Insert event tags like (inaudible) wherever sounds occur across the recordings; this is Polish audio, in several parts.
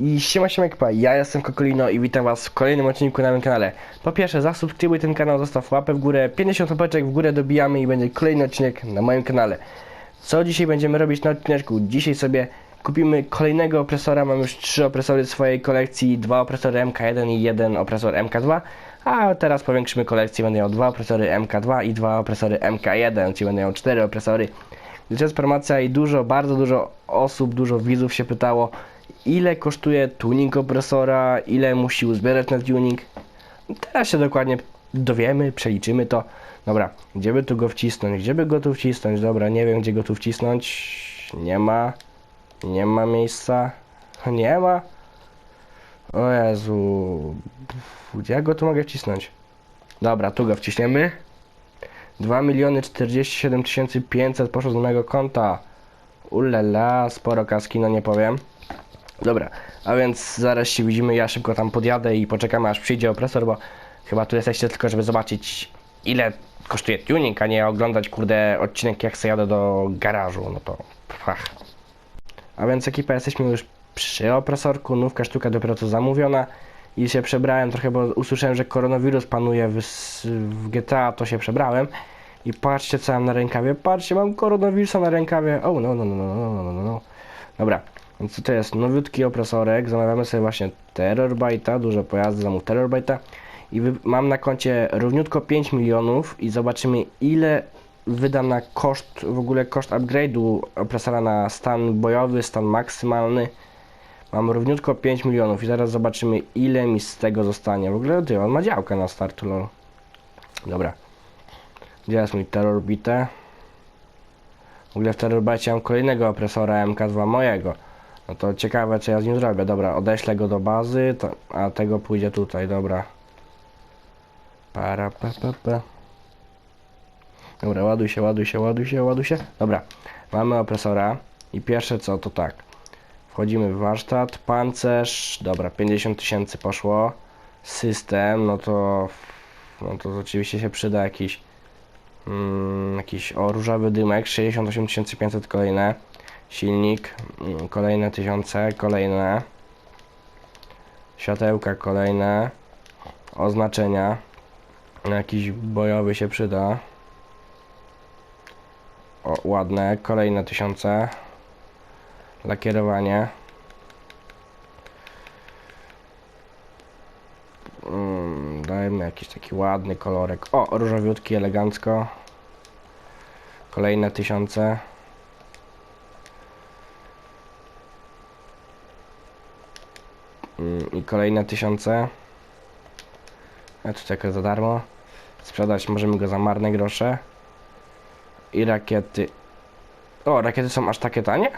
I siema siema ekipa, ja jestem Kokolino i witam was w kolejnym odcinku na moim kanale. Po pierwsze zasubskrybuj ten kanał, zostaw łapę w górę, 50 łapeczek w górę dobijamy i będzie kolejny odcinek na moim kanale. Co dzisiaj będziemy robić na odcineczku? Dzisiaj sobie kupimy kolejnego opresora, mam już trzy opresory w swojej kolekcji, dwa opresory MK1 i jeden opresor MK2. A teraz powiększymy kolekcję, będę miał dwa opresory MK2 i dwa opresory MK1, czyli będę miał cztery opresory. Gdyż jest promocja i dużo, bardzo dużo osób, dużo widzów się pytało, ile kosztuje tuning opresora, ile musi uzbierać na tuning. Teraz się dokładnie dowiemy, przeliczymy to. Dobra, gdzie by tu go wcisnąć? Gdzie by go tu wcisnąć? Dobra, nie wiem gdzie go tu wcisnąć. Nie ma. Nie ma miejsca. (laughs) Nie ma. O Jezu. Gdzie ja go tu mogę wcisnąć? Dobra, tu go wciśniemy. 2 miliony 47 500 poszło z mojego konta. Ulala, sporo kaski, no nie powiem. Dobra, a więc zaraz się widzimy, ja szybko tam podjadę i poczekamy aż przyjdzie opresor, bo chyba tu jesteście tylko, żeby zobaczyć ile kosztuje tuning, a nie oglądać kurde odcinek jak se jadę do garażu, no to fach. A więc ekipa, jesteśmy już przy opresorku, nówka sztuka dopiero co zamówiona i się przebrałem trochę, bo usłyszałem, że koronawirus panuje w, w GTA, to się przebrałem. I patrzcie co mam na rękawie, patrzcie, mam koronawirusa na rękawie, oh no no no no no no no. Dobra, więc to jest nowiutki opresorek, zamawiamy sobie właśnie Terrorbyte'a, duże pojazdy, zamów Terrorbyte'a. I mam na koncie równiutko 5 milionów i zobaczymy ile wydam na koszt, w ogóle koszt upgrade'u opresora na stan bojowy, stan maksymalny. Mam równiutko 5 milionów i zaraz zobaczymy ile mi z tego zostanie. W ogóle ty, on ma działkę na startu, lol. Dobra. Gdzie jest mój Terrorbite? W ogóle w Terrorbyte mam kolejnego opresora MK2 mojego. No to ciekawe co ja z nim zrobię. Dobra, odeślę go do bazy, to, a tego pójdzie tutaj, dobra. Para pa, pa, pa. Dobra, ładuj się, ładuj się, ładuj się, ładuj się. Dobra, mamy opresora i pierwsze co to tak. Wchodzimy w warsztat, pancerz, dobra, 50 tysięcy poszło. System, no to, no to oczywiście się przyda jakiś, mm, jakiś o różowy dymek, 68 500 kolejne. Silnik, mm, kolejne tysiące, kolejne. Światełka kolejne. Oznaczenia. Jakiś bojowy się przyda. O, ładne, kolejne tysiące. Lakierowanie. Mm, dajmy jakiś taki ładny kolorek. O, różowiutki, elegancko. Kolejne tysiące. I kolejne tysiące. A tu tylko za darmo. Sprzedać możemy go za marne grosze. I rakiety. O, rakiety są aż takie tanie?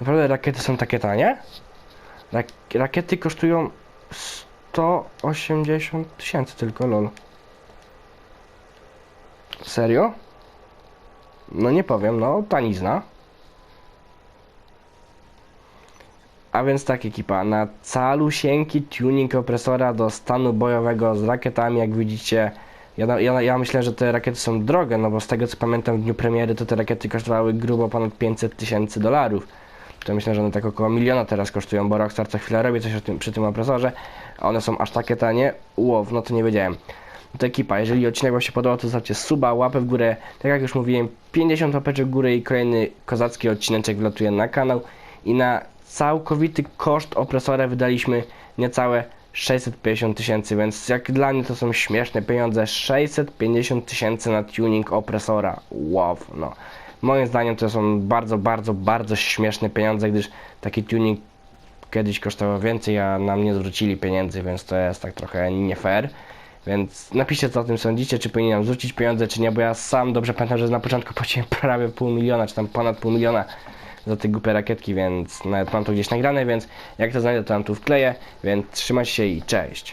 Naprawdę rakiety są takie tanie? Rak rakiety kosztują 180 tysięcy tylko, lol. Serio? No nie powiem, no tanizna. A więc tak ekipa, na calusieńki tuning opresora do stanu bojowego z rakietami, jak widzicie, ja, ja, ja myślę, że te rakiety są drogie, no bo z tego co pamiętam w dniu premiery, to te rakiety kosztowały grubo ponad 500 tysięcy dolarów. To myślę, że one tak około miliona teraz kosztują, bo Rockstar co chwilę robi coś tym, przy tym opresorze, a one są aż takie tanie. Łow, no to nie wiedziałem. No to ekipa, jeżeli odcinek Wam się podobał, to zostawcie suba, łapę w górę. Tak jak już mówiłem, 50 łapeczek w górę i kolejny kozacki odcineczek wlatuje na kanał. I na całkowity koszt opresora wydaliśmy niecałe 650 tysięcy, więc jak dla mnie to są śmieszne pieniądze. 650 tysięcy na tuning opresora. Wow, no. Moim zdaniem to są bardzo, bardzo, bardzo śmieszne pieniądze, gdyż taki tuning kiedyś kosztował więcej, a nam nie zwrócili pieniędzy, więc to jest tak trochę nie fair. Więc napiszcie co o tym sądzicie, czy powinienem zwrócić pieniądze, czy nie, bo ja sam dobrze pamiętam, że na początku (laughs) płaciłem prawie pół miliona, czy tam ponad pół miliona za te głupie rakietki, więc nawet mam to gdzieś nagrane, więc jak to znajdę, to tam tu wkleję, więc trzymajcie się i cześć.